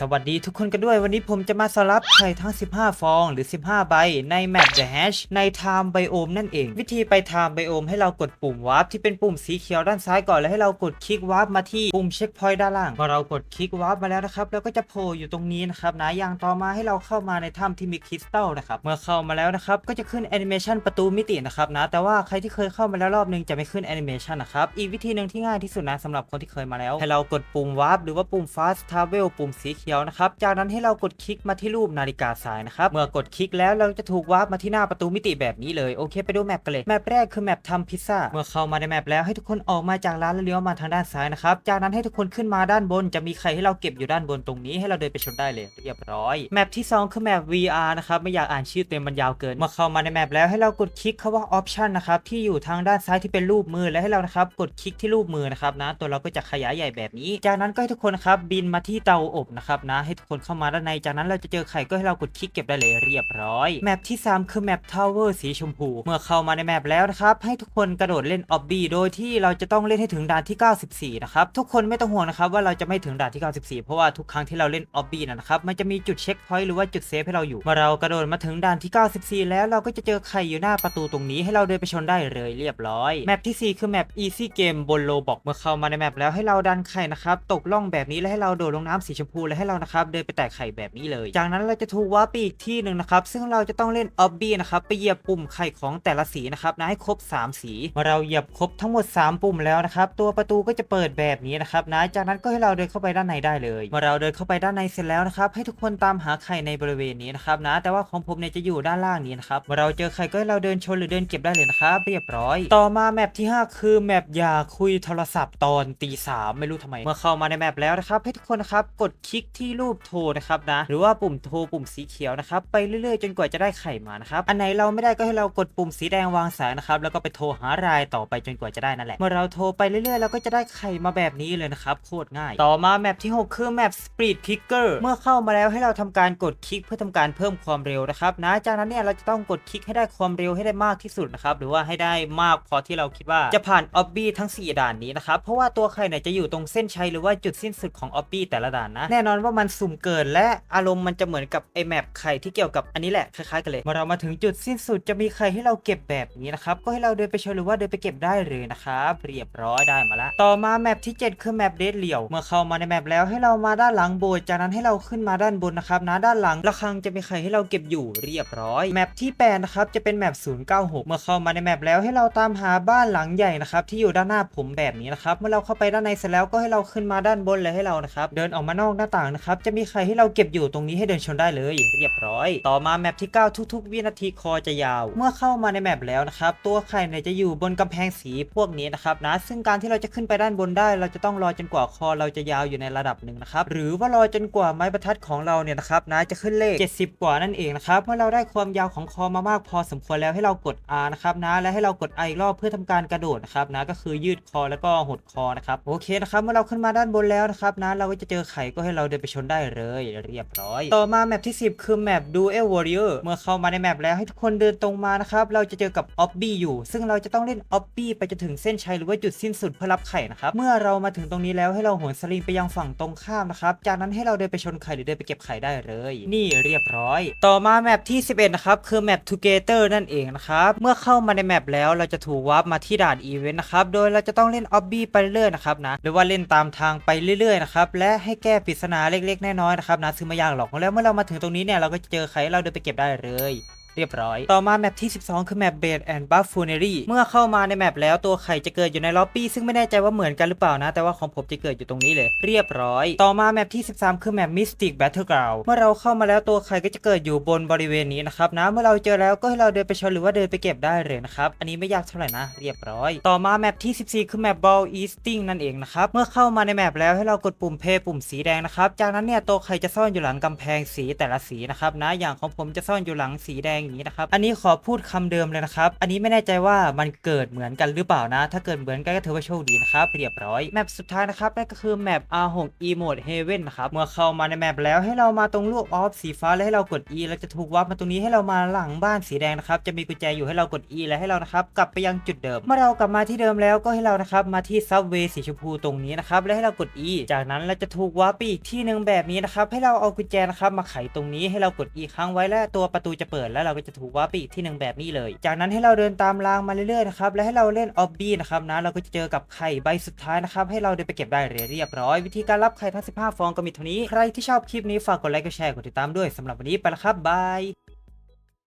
สวัสดีทุกคนกันด้วยวันนี้ผมจะมาสลับไข่ทั้ง 15 ฟองหรือ 15 ใบ ในแมป The Hash ใน Time Biome นั่นเอง วิธีไป Time Biome ให้เรากดปุ่มวาร์ปที่เป็นปุ่มสีเขียวด้านซ้ายก่อน แล้วให้เรากดคลิกวาร์ปมาที่ปุ่มเช็คพอยต์ด้านล่างพอเรากดคลิกวาร์ปมาแล้วนะครับแล้วก็จะโผล่อยู่ตรงนี้นะครับนะอย่างต่อมาให้เราเข้ามาในถ้ำที่มีคริสตัลนะครับเมื่อเข้ามาแล้วนะครับก็จะขึ้นแอนิเมชันประตูมิตินะครับนะแต่ว่าใครที่เคยเข้ามาแล้วรอบนึงจะไม่ขึ้นแอนิเมชันนะครับอีกวิธีหนึ่งที่ง่ายที่สุดนะสำหรับคนที่เคยมาแล้ว ให้เรากดปุ่มวาร์ปหรือว่าปุ่ม fast travel ปุ่มสีเขียวขียวนะครับ จากนั้นให้เรากดคลิกมาที่รูปนาฬิกาทรายนะครับ เมื่อกดคลิกแล้วเราจะถูกวาร์ปมาที่หน้าประตูมิติแบบนี้เลยโอเคไปดูแมปกันเลยแมปแรกคือแมปทำพิซซ่าเมื่อเข้ามาในแมปแล้วให้ทุกคนออกมาจากร้านแล้วเลี้ยวมาทางด้านซ้ายนะครับจากนั้นให้ทุกคนขึ้นมาด้านบน จะมีใครให้เราเก็บอยู่ด้านบนตรงนี้ให้เราเดินไปชนได้เลยเรียบร้อยแมปที่สองคือแมป VR นะครับไม่อยากอ่านชื่อเต็มมันยาวเกินเมื่อเข้ามาในแมปแล้วให้เรากดคลิกคำว่า option นะครับที่อยู่ทางด้านซ้ายที่เป็นรูปมือและให้เรานะครับกดคลิกที่รูปมือนะครับนะตัวเราก็จะขยายใหญ่แบบนี้ จากนั้นก็ให้ทุกคนครับบินมาที่เตาอบนะครับนะ ให้ทุกคนเข้ามาด้านในจากนั้นเราจะเจอไข่ก็ให้เรากดคลิกเก็บได้เลยเรียบร้อยแมปที่ 3 คือแมปทาวเวอร์สีชมพู เมื่อเข้ามาในแมปแล้วนะครับให้ทุกคนกระโดดเล่นออบบี้โดยที่เราจะต้องเล่นให้ถึงด่านที่ 94 นะครับทุกคนไม่ต้องห่วงนะครับว่าเราจะไม่ถึงด่านที่ 94 เพราะว่าทุกครั้งที่เราเล่นออบบี้นะครับมันจะมีจุดเช็คพอยต์หรือว่าจุดเซฟให้เราอยู่เมื่อเรากระโดดมาถึงด่านที่ 94 แล้วเราก็จะเจอไข่อยู่หน้าประตูตรงนี้ให้เราเดินไปชนได้เลยเรียบร้อยแมปทีสี่ 4 คือแมป Easy Game บนโลบอกเมื่อเข้ามาในแมปแล้วให้เราดันไข่นะครับตกล่องแบบนี้แล้วให้เราโดดลงน้ำสีชมพูแล้วให้เรานะครับเดินไปแตะไข่แบบนี้เลย จากนั้นเราจะถูกว่าร์ปอีกที่หนึ่งนะครับซึ่งเราจะต้องเล่นออบบี้นะครับไปเหยียบปุ่มไข่ของแต่ละสีนะครับนะให้ครบ 3 สีเมื่อเราเหยียบครบทั้งหมด 3 ปุ่มแล้วนะครับตัวประตูก็จะเปิดแบบนี้นะครับนะจากนั้นก็ให้เราเดินเข้าไปด้านในได้เลยเมื่อเราเดินเข้าไปด้านในเสร็จแล้วนะครับให้ทุกคนตามหาไข่ในบริเวณนี้นะครับนะแต่ว่าของผมเนี่ยจะอยู่ด้านล่างนี้นะครับเมื่อเราเจอไข่ก็ให้เราเดินชนหรือเดินเก็บได้เลยนะครับเรียบร้อย ต่อมาแมปที่ 5 คือแมปอย่าคุยโทรศัพท์ตอนตีสามไม่รู้ทำไม เมื่อเข้ามาในแมปแล้วนะครับให้ทุกคนนะครับกดคลิกที่รูปโทรนะครับนะ หรือว่าปุ่มโทรปุ่มสีเขียวนะครับ ไปเรื่อยๆ จนกว่าจะได้ไข่มานะครับ อันไหนเราไม่ได้ก็ให้เรากดปุ่มสีแดงวางสายนะครับ แล้วก็ไปโทรหารายต่อไปจนกว่าจะได้นั่นแหละ เมื่อเราโทรไปเรื่อยๆ เราก็จะได้ไข่มาแบบนี้เลยนะครับโคตรง่าย ต่อมาแมปที่ 6 คือแมป Speed Kicker เมื่อเข้ามาแล้วให้เราทำการกดคลิกเพื่อทำการเพิ่มความเร็วนะครับนะจากนั้นเนี่ยเราจะต้องกดคลิกให้ได้ความเร็วให้ได้มากที่สุดนะครับหรือว่าให้ได้มากพอที่เราคิดว่าจะผ่านออบบี้ทั้ง 4 ด่านนี้นะครับเพราะว่าตัวไข่เนี่ยจะอยู่ตรงเส้นชัยหรือว่าจุดสิ้นสุดของออบบี้แต่ละด่านนะแน่นอนว่ามันสุ่มเกินและอารมณ์มันจะเหมือนกับไอแมปไข่ที่เกี่ยวกับอันนี้แหละคล้ายๆกันเลยเมื่อเรามาถึงจุดสิ้นสุดจะมีไข่ให้เราเก็บแบบนี้นะครับก็ให้เราเดินไปชนหรือว่าเดินไปเก็บได้เลยนะครับเรียบร้อยได้มาละต่อมาแมปที่ 7 คือแมปเดดเหลี่ยว เมื่อเข้ามาในแมปแล้วให้เรามาด้านหลังโบสถ์จากนั้นให้เราขึ้นมาด้านบนนะครับนะด้านหลังระฆังจะมีไข่ให้เราเก็บอยู่เรียบร้อยแมปที่8นะครับจะเป็นแมป096 เมื่อเข้ามาในแมปแล้วให้เราตามหาบ้านหลังใหญ่นะครับที่อยู่ด้านหน้าผมแบบนี้นะครับเมื่อเราเข้าไปด้านในเสร็จแล้วก็ให้เราขึ้นมาด้านบนเลยให้เรานะครับเดินออกมานอกหน้าต่างนะครับ จะมีไข่ให้เราเก็บอยู่ตรงนี้ให้เดินชนได้เลยเรียบร้อย ต่อมาแมปที่ 9 ทุก ๆ วินาทีคอจะยาว เมื่อเข้ามาในแมปแล้วนะครับ ตัวไข่เนี่ยจะอยู่บนกำแพงสีพวกนี้นะครับนะ ซึ่งการที่เราจะขึ้นไปด้านบนได้ เราจะต้องรอจนกว่าคอเราจะยาวอยู่ในระดับหนึ่งนะครับ หรือว่ารอจนกว่าไม้บรรทัดของเราเนี่ยนะครับนะจะขึ้นเลข 70 กว่านั่นเองนะครับ เมื่อเราได้ความยาวของคอมามากพอสมควรแล้วให้เรากด R นะครับนะ และให้เรากด I อีกรอบเพื่อทำการกระโดดนะครับนะ ก็คือยืดคอแล้วก็หดคอนะครับ โอเคนะครับ เมื่อเราขึ้นมาด้านบนแล้วนะครับนะ เราก็จะเจอไข่ก็ให้เราเดินไปชนได้เลยเรียบร้อย ต่อมาแมปที่ 10 คือแมป Duel Warrior เมื่อเข้ามาในแมปแล้วให้ทุกคนเดินตรงมานะครับ เราจะเจอกับออบบี้อยู่ ซึ่งเราจะต้องเล่นออบบี้ไปจนถึงเส้นชัยหรือว่าจุดสิ้นสุดเพื่อรับไข่นะครับ เมื่อเรามาถึงตรงนี้แล้วให้เราโหนสลิงไปยังฝั่งตรงข้ามนะครับ จากนั้นให้เราเดินไปชนไข่หรือเดินไปเก็บไข่ได้เลย นี่เรียบร้อย ต่อมาแมปที่ 11 นะครับคือแมป Together นั่นเองนะครับ เมื่อเข้ามาในแมปแล้วเราจะถูกวาร์ปมาที่ด่านอีเวนต์นะครับ โดยเราจะต้องเล่นออบบี้ไปเรื่อยนะครับนะ หรือว่าเล่นตามทางไปเรื่อยๆนะครับ และให้แก้ปริศนาเล็กๆน้อยๆนะครับนะซื้อไม่ยากหรอกแล้วเมื่อเรามาถึงตรงนี้เนี่ยเราก็จะเจอใครเราเดินไปเก็บได้เลย เรียบร้อย ต่อมาแมปที่ 12 คือแมปเบดแอนด์บัฟฟูเนรีเมื่อเข้ามาในแมปแล้วตัวไข่จะเกิดอยู่ในล็อบบี้ซึ่งไม่แน่ใจว่าเหมือนกันหรือเปล่านะ แต่ว่าของผมจะเกิดอยู่ตรงนี้เลย เรียบร้อย ต่อมาแมปที่ 13 คือแมปมิสติกแบทเทิลกราวเมื่อเราเข้ามาแล้วตัวไข่ก็จะเกิดอยู่บนบริเวณนี้นะครับนะเมื่อเราเจอแล้วก็ให้เราเดินไปชนหรือว่าเดินไปเก็บได้เลยนะครับอันนี้ไม่ยากเท่าไหร่นะ เรียบร้อย ต่อมาแมปที่ 14 คือแมปบอลอีสติ้งนั่นเองนะครับเมื่อเข้ามาในแมปแล้วให้เรากดปุ่มเพย์ปุ่มสีแดงนะครับจากนั้นเนี่ยตัวไข่จะซ่อนอยู่หลังกำแพงสีแต่ละสีนะครับนะอย่างของผมจะซ่อนอยู่หลังสีแดงอย่างนี้นะครับอันนี้ขอพูดคำเดิมเลยนะครับอันนี้ไม่แน่ใจว่ามันเกิดเหมือนกันหรือเปล่านะ ถ้าเกิดเหมือนกันก็ถือว่าโชคดีนะครับเรียบร้อยแมปสุดท้ายนะครับนั่นก็คือแมป R6 E Mode Heaven นะครับเมื่อเข้ามาในแมปแล้วให้เรามาตรงรูปออฟสีฟ้าแล้วให้เรากด E แล้วจะถูกวับมาตรงนี้ให้เรามาหลังบ้านสีแดงนะครับจะมีกุญแจอยู่ให้เรากด E แล้วให้เรานะครับกลับไปยังจุดเดิม เมื่อเรากลับมาที่เดิมแล้วก็ให้เรานะครับมาที่ซับเวย์สีชมพูตรงนี้นะครับแล้วให้เรากด E จากนั้นเราจะถูกวับไปอีกที่หนึ่งแบบนี้นะครับให้เราเอากุญแจนะครับมาไขตรงนี้ให้เรากด E ค้างไว้และตัวประตูจะเปิดแล้วเราก็จะถูกวับไปอีกที่หนึ่งแบบนี้เลย จากนั้นให้เราเดินตามรางมาเรื่อยๆนะครับและให้เราเล่นออบบี้นะครับนะเราก็จะเจอกับไข่ใบสุดท้ายนะครับให้เราเดินไปเก็บได้เรียบร้อย วิธีการรับไข่ทั้ง 15 ฟองก็มีเท่านี้ ใครที่ชอบคลิปนี้ฝากกดไลค์กดแชร์กดติดตามด้วยสำหรับวันนี้ไปแล้วครับบาย